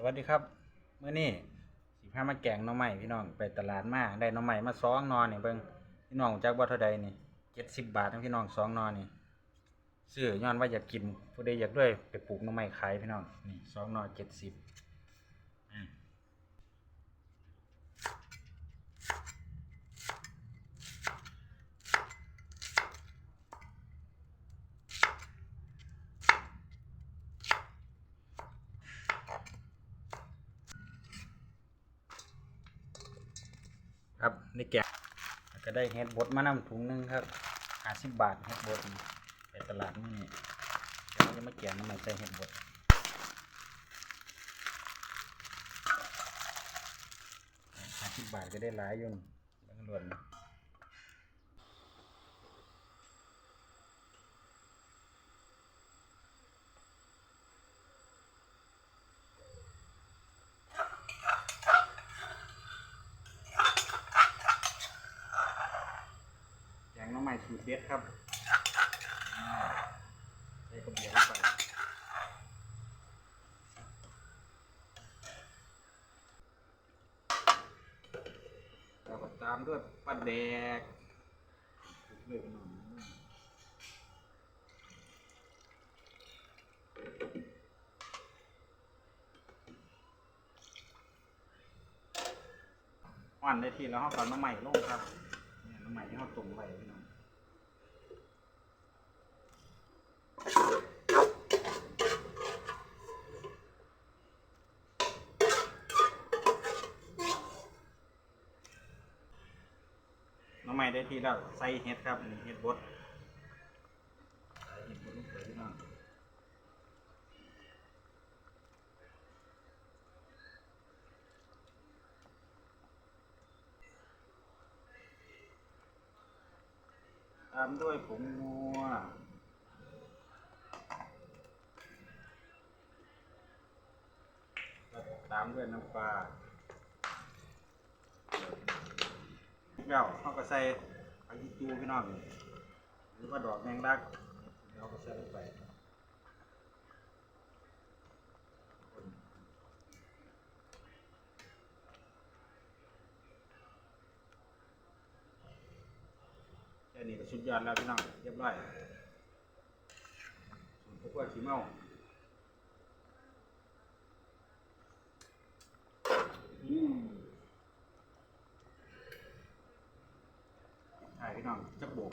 สวัสดีครับเมื่อนี้สิพามาแกงหน้องใหม่พี่น้องไปตลาดมาได้หน้องใหม่มาสองนอนนี่เบิ่งพี่น้องจากบ่เท่าใดนี่เจ็ดสิบบาทนะพี่น้องสองนอนนี่ซื้อย้อนว่าอยากกินผู้ใดอยากด้วยไปปลูกหน้องใหม่ขายพี่น้องนี่สองนอนเจ็ดสิบ ครับนี่แกะก็ได้เฮ็ดบดมานำถุงหนึงครับห้าสิบบาทเฮ็ดบดไปตลาดมื้อนี่เดี๋ยวจะมาแกะน้ำมันใส่เฮ็ดบดห้าสิบบาทก็ได้หลายอยู่บางหลวน น้องใหม่สูตรเด็ดครับอ่าใส่กระเบียร์เข้าไปแล้วก็ตามด้วยปลาแดกเลยพี่น้องอ่อนได้ทีแล้วเขาก่อนมาใหม่ลงครับน้ำใหม่ที่เขาตุ่มไว้พี่น้อง น้ำใหม่ได้ทีแล้วใส่เห็ดครับนี่เห็ดบดเห็ดบดลงไปพี่น้องตามด้วยผงนัวตามด้วยน้ำปลา เดี๋ยวเขาก็ใส่ผักอีจูพี่น้องหรือว่าดอกแมงลักเดี๋ยวเราก็ใส่ลงไปแค่นี้ก็สุดยอดแล้วพี่น้องเรียบร้อยส่วนพวกว่าขี้เมาอืม ใช่พี่น้อง จะบวก